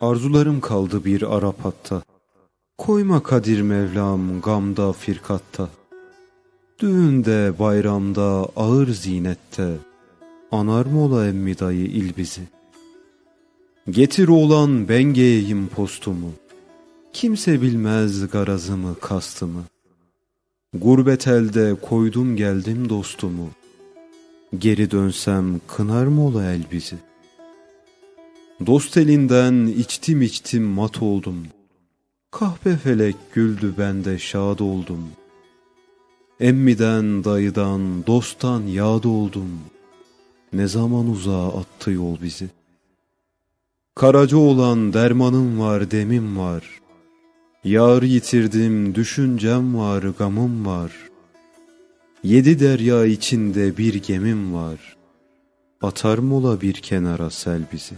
Arzularım kaldı bir Arap hatta. Koyma Kadir Mevlam gamda firkatta. Düğünde bayramda ağır zinette. Anar mı ola emmi dayı il bizi? Getir oğlan ben giyeyim postumu. Kimse bilmez garazımı kastımı. Gurbet elde koydum geldim dostumu. Geri dönsem kınar mı ola el bizi? Dost elinden içtim içtim mat oldum. Kahpe felek güldü ben de şad oldum. Emmiden dayıdan dosttan yad oldum. Ne zaman uzağa attı yol bizi. Karaca olan dermanım var demim var. Yar yitirdim düşüncem var gamım var. Yedi derya içinde bir gemim var. Atar mı ola bir kenara sel bizi?